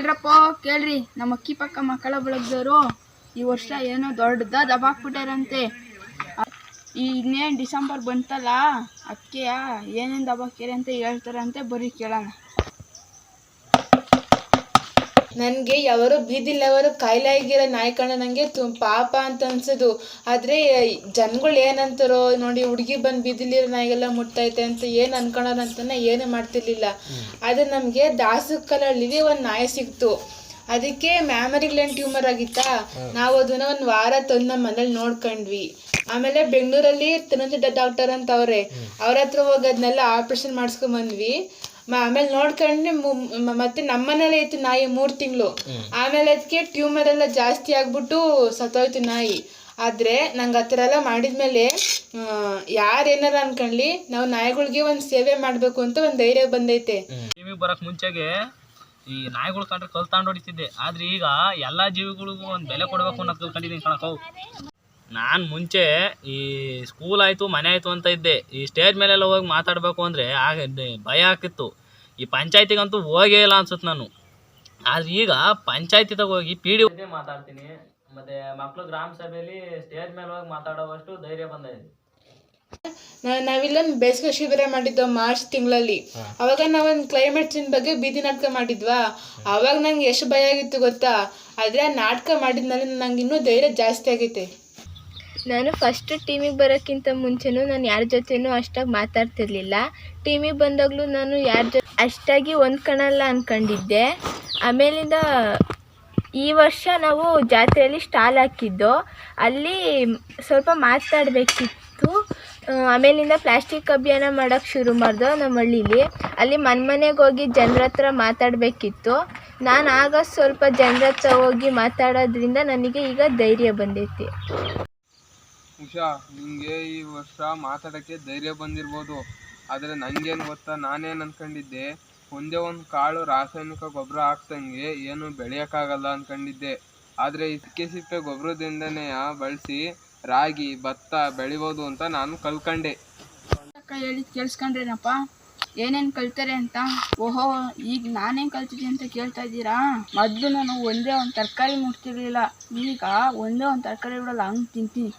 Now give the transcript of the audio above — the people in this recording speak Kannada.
ಕೇಳ್ರಪ್ಪ, ಕೇಳ್ರಿ. ನಮ್ಮ ಅಕ್ಕಿ ಪಕ್ಕ ಮಕ್ಕಳ ಬಳಗದವರು ಈ ವರ್ಷ ಏನೋ ದೊಡ್ಡದ ದಬಾಕ್ಬಿಟ್ಟಾರಂತೆ ಇನ್ನೇನು ಡಿಸೆಂಬರ್ ಬಂತಲ್ಲ, ಅಕ್ಕಿಯ ಏನೇನು ದಬಾಕ್ಯಾರೆ ಅಂತ ಹೇಳ್ತಾರಂತೆ, ಬರೀ ಕೇಳೋಣ. ನನಗೆ ಯಾವರು ಅವರು ಕಾಯಿಲೆ ಆಗಿರೋ ನಾಯಿ ಕಂಡ ನನಗೆ ತು ಪಾಪ ಅಂತ ಅನ್ಸೋದು ಆದರೆ ಜನಗಳು ಏನಂತಾರೋ ನೋಡಿ ಹುಡುಗಿ ಬಂದು ಬೀದಿಲಿರೋ ನಾಯಿಗೆಲ್ಲ ಮುಟ್ತೈತೆ ಅಂತ ಏನು ಅನ್ಕೊಳೋರು ಅಂತಾನೆ ಏನು ಮಾಡ್ತಿರ್ಲಿಲ್ಲ. ಆದರೆ ನಮಗೆ ದಾಸಕ್ಕಲಹಳ್ಳಿಲಿ ಒಂದು ನಾಯಿ ಸಿಕ್ತು. ಅದಕ್ಕೆ ಮ್ಯಾಮರಿ ಗ್ಲ್ಯಾಂಡ್ ಟ್ಯೂಮರ್ ಆಗಿತ್ತಾ? ನಾವು ಅದನ್ನ ಒಂದು ವಾರ ತಂದು ನಮ್ಮ ಮನೇಲಿ ನೋಡ್ಕೊಂಡ್ವಿ. ಆಮೇಲೆ ಬೆಂಗಳೂರಲ್ಲಿ ತನುಜ ಡಾಕ್ಟರ್ ಅಂತ ಅವ್ರೆ. ಅವ್ರ ಹತ್ರ ಹೋಗಿ ಅದನ್ನೆಲ್ಲ ಆಪ್ರೇಷನ್ ಮಾಡಿಸ್ಕೊಂಡ್ ಬಂದ್ವಿ ಮ- ಆಮೇಲೆ ನೋಡ್ಕೊಂಡ್ರೆ ಮತ್ತೆ ನಮ್ಮನೇಲೆ ಇತ್ತು ನಾಯಿ ಮೂರ್ ತಿಂಗಳು. ಆಮೇಲೆ ಅದಕ್ಕೆ ಟ್ಯೂಮರ್ ಎಲ್ಲ ಜಾಸ್ತಿ ಆಗ್ಬಿಟ್ಟು ಸತ್ತೋಯ್ತು ನಾಯಿ. ಆದ್ರೆ ನಂಗೆ ಆ ಥರ ಎಲ್ಲ ಮಾಡಿದ್ಮೇಲೆ ಯಾರೇನಾರ ಏನಾರ ಅನ್ಕೊಂಡ್ಲಿ ನಾವು ನಾಯಿಗಳಿಗೆ ಒಂದು ಸೇವೆ ಮಾಡಬೇಕು ಅಂತ ಒಂದು ಧೈರ್ಯ ಬಂದೈತೆ. ಬರಕ್ ಮುಂಚೆಗೆ ಈ ನಾಯಿಗಳು ಕಂಡ್ರೆ ಕಲ್ತಾಂಡ್ ತಗೊಂಡು ಹೊಡಿತಿದ್ದೆ. ಆದ್ರೆ ಈಗ ಎಲ್ಲಾ ಜೀವಿಗಳಿಗೂ ಒಂದು ಬೆಲೆ ಕೊಡಬೇಕು ಅನ್ನೋದು ಕಂಡಿದ್ದೀನಿ ಕಣಕವು ನಾನು ಮುಂಚೆ ಈ ಸ್ಕೂಲ್ ಆಯ್ತು ಮನೆ ಆಯ್ತು ಅಂತ ಇದ್ದೆ. ಈ ಸ್ಟೇಜ್ ಮೇಲೆಲ್ಲ ಹೋಗಿ ಮಾತಾಡಬೇಕು ಅಂದ್ರೆ ಆಗ ಭಯ ಆಗ್ತಿತ್ತು. ಈ ಪಂಚಾಯತಿಗಂತೂ ಹೋಗೇ ಇಲ್ಲ ಅನ್ಸುತ್ತೆ ನಾನು. ಆದ್ರೆ ಈಗ ಪಂಚಾಯತಿದಾಗ ಹೋಗಿ ಪಿ ಡಿ ಮಾತಾಡ್ತೀನಿ. ಮತ್ತೆ ಮಕ್ಕಳು ಗ್ರಾಮ ಸಭೆಯಲ್ಲಿ ಸ್ಟೇಜ್ ಮೇಲೆ ಹೋಗಿ ಮಾತಾಡೋವಷ್ಟು ಧೈರ್ಯ ಬಂದಿದೆ ನಾ- ನಾವಿಲ್ಲೊಂದು ಬೇಸಿಗೆ ಶಿಬಿರ ಮಾಡಿದ್ವು ಮಾರ್ಚ್ ತಿಂಗಳಲ್ಲಿ. ಅವಾಗ ನಾವೊಂದು ಕ್ಲೈಮೇಟ್ ಚೇಂಜ್ ಬಗ್ಗೆ ಬೀದಿ ನಾಟಕ ಮಾಡಿದ್ವಾ? ಅವಾಗ ನಂಗೆ ಎಷ್ಟು ಭಯ ಆಗಿತ್ತು ಗೊತ್ತಾ? ಆದ್ರೆ ನಾಟಕ ಮಾಡಿದ್ಮೇಲೆ ನಂಗೆ ಇನ್ನೂ ಧೈರ್ಯ ಜಾಸ್ತಿ ಆಗೈತೆ. ನಾನು ಫಸ್ಟ್ ಟೀಮಿಗೆ ಬರೋಕ್ಕಿಂತ ಮುಂಚೆನೂ ನಾನು ಯಾರ ಜೊತೆನೂ ಅಷ್ಟಾಗಿ ಮಾತಾಡ್ತಿರ್ಲಿಲ್ಲ. ಟೀಮಿಗೆ ಬಂದಾಗಲೂ ನಾನು ಯಾರ ಜೊತೆ ಅಷ್ಟಾಗಿ ಹೊಂದ್ಕೊಳಲ್ಲ ಅಂದ್ಕೊಂಡಿದ್ದೆ ಆಮೇಲಿಂದ ಈ ವರ್ಷ ನಾವು ಜಾತ್ರೆಯಲ್ಲಿ ಸ್ಟಾಲ್ ಹಾಕಿದ್ದು. ಅಲ್ಲಿ ಸ್ವಲ್ಪ ಮಾತಾಡಬೇಕಿತ್ತು. ಆಮೇಲಿಂದ ಪ್ಲಾಸ್ಟಿಕ್ ಅಭಿಯಾನ ಮಾಡೋಕ್ಕೆ ಶುರು ಮಾಡ್ದೋ ನಮ್ಮ ಹಳ್ಳೀಲಿ ಅಲ್ಲಿ ಮನೆ ಮನೆಗೆ ಹೋಗಿ ಜನರ ಹತ್ರ ಮಾತಾಡಬೇಕಿತ್ತು. ನಾನು ಆಗ ಸ್ವಲ್ಪ ಜನರ ಹತ್ರ ಹೋಗಿ ಮಾತಾಡೋದ್ರಿಂದ ನನಗೆ ಈಗ ಧೈರ್ಯ ಬಂದೈತಿ. ಉಷಾ ನಿಮಗೆ ಈ ವರ್ಷ ಮಾತಾಡಕ್ಕೆ ಧೈರ್ಯ ಬಂದಿರ್ಬೋದು. ಆದರೆ ನನಗೇನು ಗೊತ್ತಾ, ನಾನೇನು ಅಂದ್ಕೊಂಡಿದ್ದೆ ಒಂದೇ ಒಂದು ಕಾಳು ರಾಸಾಯನಿಕ ಗೊಬ್ಬರ ಹಾಕ್ದಂಗೆ ಏನು ಬೆಳೆಯೋಕ್ಕಾಗಲ್ಲ ಅಂದ್ಕೊಂಡಿದ್ದೆ ಆದರೆ ಇದಕ್ಕೆ ಸಿಪ್ಪೆ ಗೊಬ್ಬರದಿಂದನೇ ಬಳಸಿ ರಾಗಿ, ಭತ್ತ ಬೆಳಿಬೋದು ಅಂತ ನಾನು ಕಲ್ಕಂಡೆ. ಹೇಳಿದ್ ಕೇಳಿಸ್ಕೊಂಡ್ರೇನಪ್ಪ? ಏನೇನು ಕಲ್ತಾರೆ ಅಂತ? ಓಹೋ, ಈಗ ನಾನೇನು ಕಲ್ತಿದ್ದೀನಿ ಅಂತ ಕೇಳ್ತಾ ಇದ್ದೀರಾ? ಮೊದಲು ನಾನು ಒಂದೇ ಒಂದು ತರಕಾರಿ ಮುಟ್ತಿರ್ಲಿಲ್ಲ. ಈಗ ಒಂದೇ ಒಂದು ತರಕಾರಿ ಬಿಡಲ್ಲ, ಹಂಗೆ ತಿಂತೀನಿ.